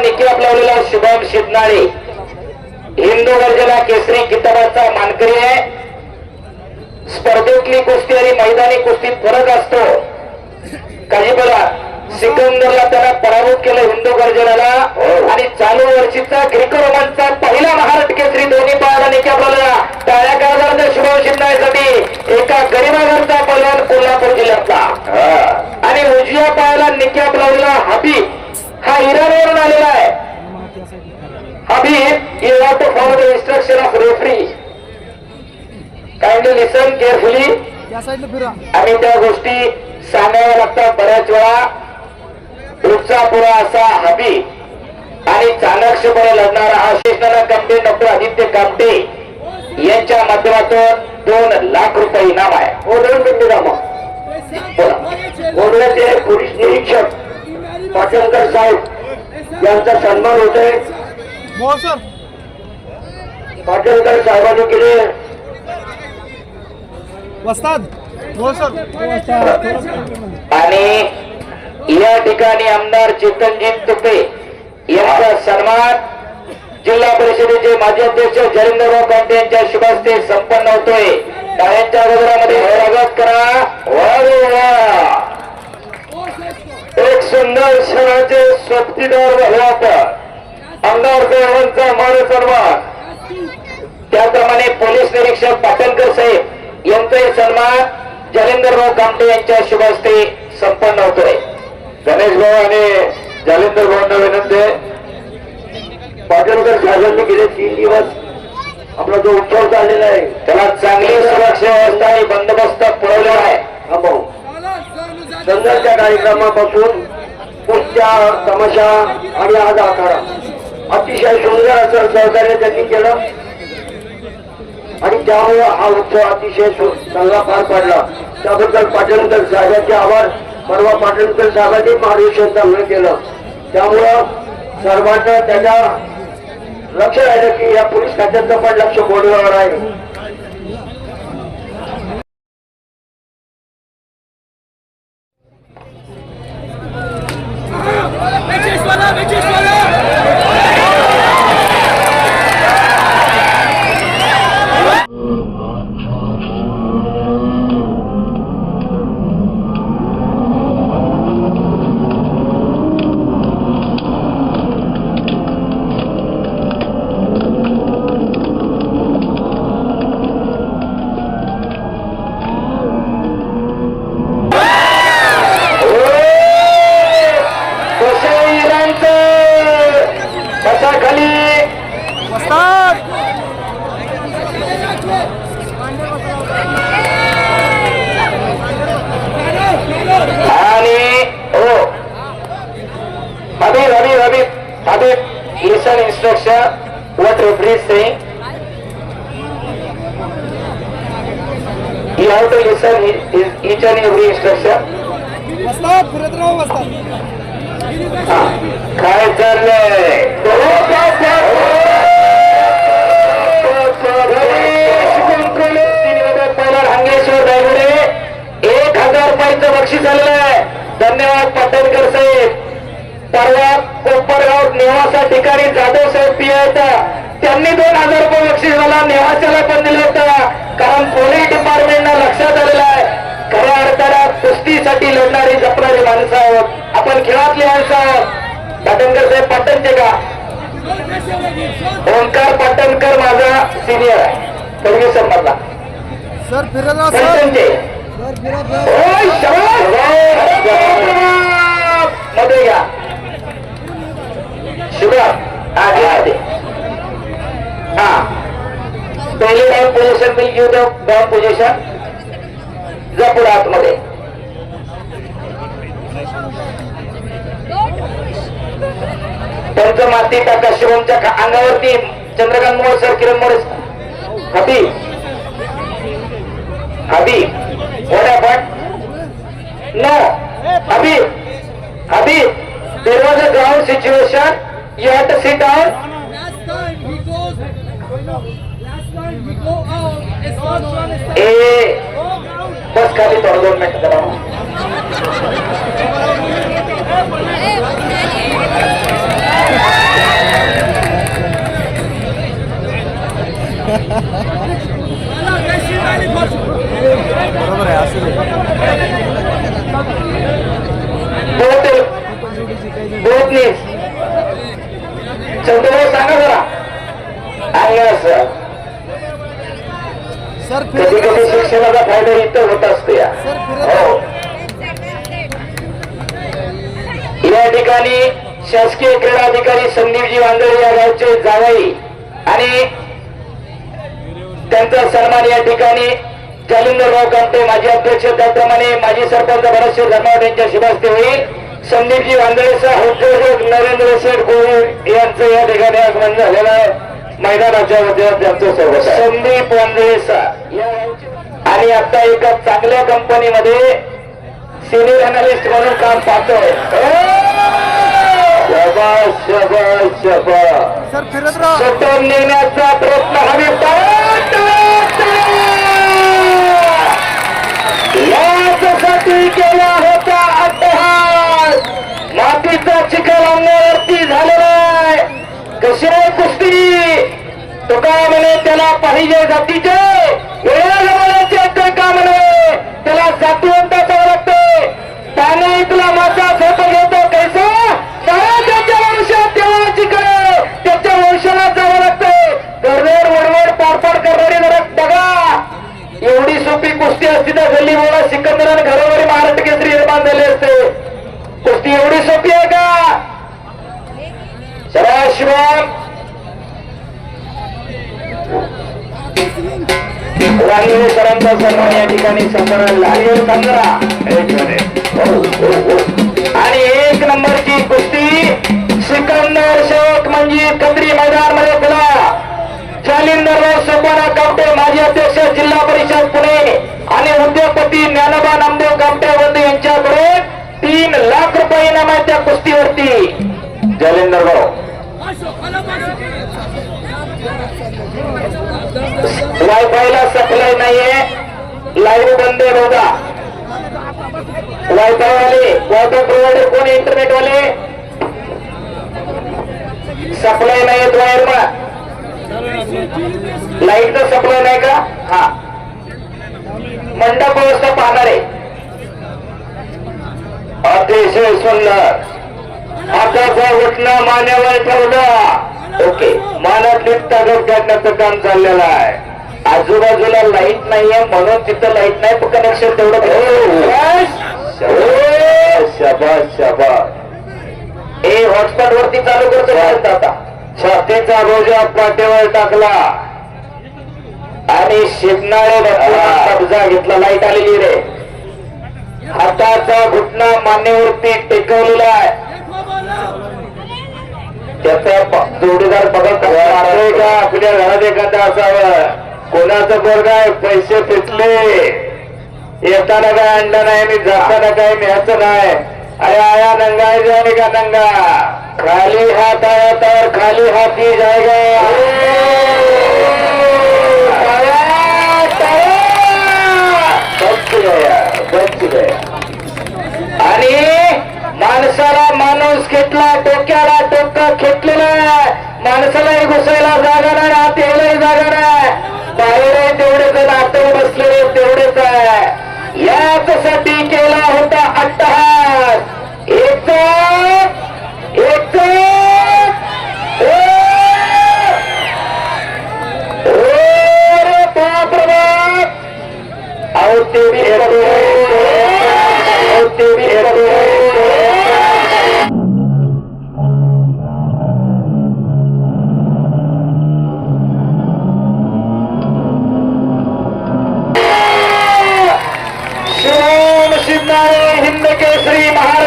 निकाप लावलेला शुभम शिदनाळे हिंदू गर्जना केसरी किताबाचा मानकरी आहे. स्पर्धेतली कुस्ती आणि मैदानी कुस्तीत फरक असतो. काही बघा सिकंदरला त्याला पराभूत केलं हिंदू गर्जनाला. आणि चालू वर्षीचा ग्रेको रोमनचा पहिला महाराष्ट्र केसरी दोन्ही पायाला निकाप लावलेला टाळ्या करायचा शुभम शिंदासाठी एका गरीबाघरचा पलवान कोल्हापूर जिल्ह्यातला. आणि उजव्या पायाला निकाप लावलेला हबीब. हा इराणवरून आलेला आहे. Habib you have to follow the instruction of referee kindly listen carefully या साईडला फिरा. आणि त्या गोष्टी सांगाव्या लागतात बऱ्याच वेळा. पुढचा पुरा असा हबी आणि चाणक्षपणे लढणारा हा शेषनाना कामटे डॉक्टर आदित्य कामटे यांच्या माध्यमातून दोन लाख रुपये इनाम आहे. हो दोन मिनिटे रामा बोलण्याचे पोलीस निरीक्षक पाटणकर साहेब यांचा सन्मान होतोय. हो सर. पाटणकर साहेबांनी केले. वस्ताद. सर. आणि या ठिकाणी आमदार चेतनजी तुपे यांचा सन्मान जिल्हा परिषदेचे माजी अध्यक्ष जरिंदरराव कांते यांच्या शुभास्ते संपन्न होतोय. टाळ्यांच्या अगोदरामध्ये स्वागत करा. एक सुंदर क्षणाचे स्वप्तीदार झाले आमदार साहेबांचा मान सन्मान. त्याप्रमाणे पोलीस निरीक्षक पाटणकर साहेब यांचाही सन्मान जालिंदरराव कामटे यांच्या शुभहस्ते संपन्न गणेश भाऊ आणि जालिंदर भाऊंना विनंती आहे. पाटणकर साहेबांनी गेले तीन दिवस. आपला जो उत्सव चाललेला आहे त्याला चांगली सुरक्षा व्यवस्था आणि बंदोबस्त पुरवलेला आहे. हा भाऊ. संघाच्या कार्यक्रमापासून पुढच्या तमाशा आणि आज आखाडा. अतिशय सुंदर असं सहकार्य त्यांनी केलं. आणि त्यामुळे हा उत्सव अतिशय चांगला पार पडला. त्याबद्दल पाटणकर साहेबांचे आभार. परवा पाटणकर साहेबांनी मार्गदर्शन चांगलं केलं. त्यामुळं सर्वांना त्याच्या लक्ष राहिलं की या पोलीस खात्याचं पण लक्ष बोलण्यावर आहे? कसा खाली वस्ताद आणि हो हबीब हबीब हबीब हबीब लिसन instruction what referee is saying you have to listen his- his- each and every instruction वस्ताद फिरत राहा वस्ताद हा. काय चाललंय नेवासा ठिकाणी जाधव साहेब पी त्यांनी दोन हजार रुपये बक्षीस मला नेवासाला पण दिलं होतं. कारण पोलीस डिपार्टमेंटला लक्षात आलेलं आहे. खऱ्या अर्थानं कुस्तीसाठी लढणारी जपणारी माणसं आहोत. आपण खेळातली माणसं आहोत पाटणकर साहेब पाटणचे का? ओंकार पाटणकर माझा सिनियर आहे. फर्ग्युसन मधला सर फिरत पाटणचे! मध्ये घ्या. आधे आधे. हा. पहिले down position will give the down position जपूर आतमध्ये. त्यांचं माती टाका शिवमच्या अंगावरती चंद्रकांत मोड सर किरण मोरे हबी. हबी. वॉट आपण नो. हबी. हबी. There was a ground situation You had to sit down. Last time he goes, last time we go out, it's ए बस खाली थोडं दोन मिनिट करा कधी कधी. शिक्षणाचा फायदा इथं होत असतो या. हो ठिकाणी शासकीय क्रीडा अधिकारी संदीपजी वांदळे या गावचे जावई आणि त्यांचा सन्मान या ठिकाणी जालिंदरराव कामटे माजी अध्यक्ष त्याप्रमाणे माजी सरपंच भरतशेठ धर्मावत यांच्या शुभास्ते होईल संदीपजी वांदळेसह उद्योजक नरेंद्र शेठ गोविल यांचं या ठिकाणी आगमन झालेलं आहे मैदानाच्या वतीनं त्यांचं सर्व संदीप गावचे- आणि आता एका चांगल्या कंपनीमध्ये सिनियर अनालिस्ट म्हणून काम पाहतोय. शटर नेण्याचा प्रयत्न हवी याच्यासाठी केला होता अट्टहास. मातीचा चिखल अंगावरती झालेला आहे. कशी आहे का म्हणे त्याला पाहिजे जातीचे. वेळा जमान्याचे अक्कल का म्हणे? त्याला जातीवंत लागते त्याने तुला माझा फोटो घेतो रांगेळे सन्मान या ठिकाणी संपन्न लागेल पंधरा आणि एक नंबरची कुस्ती सिकंदर शेख म्हणजे कदरी मैदानमध्ये खुला जालिंदरराव सोपाना कापटे माजी अध्यक्ष जिल्हा परिषद पुणे आणि उद्योगपती ज्ञानोबा वायफायला सप्लाय नाहीये. लाईव्ह बंद आहे बघा. वायफाय वाले वॉटर प्रोव्हायडर कोण इंटरनेट वाले सप्लाय नाही वायर लाइट लाईटचा सप्लाय नाही का? हा. मंडप व्यवस्था पाहणार आहे. अतिशय सुंदर. हाताचा उठणं मान्यावर ठेवलं. ओके. मानातली ताकद काढण्याचं काम चाललेलं आहे. आजूबाजूला लाइट नाहीये म्हणून तिथं लाइट नाही पण कनेक्शन तेवढं शबाश शबाश ए हॉटस्पॉट वरती चालू करतो आता. छातीचा रोजा पाठीवर टाकला. आणि शिपणारे कब्जा घेतला. लाइट आलेली रे. हाताचा घुटणा मान्यवरती टेकवलेला आहे. त्याचा जोडीदार बघत का? आपल्या घरात एखादा असावं? कोणाचं पोरग आहे? पैसे फिटले. येताना काय अंडा नाही मी? जाताना काय न्यायचं नाही. अरे आया नंगा है का नंगा? खाली हात आया तर खाली हाती जायगा बच गया बच गया आणि माणसाला माणूस खेटला डोक्याला डोकं खेटलेलं आहे. माणसालाही घुसायला जागा नाही हात यायलाही जागा नाही. केसरी महाराज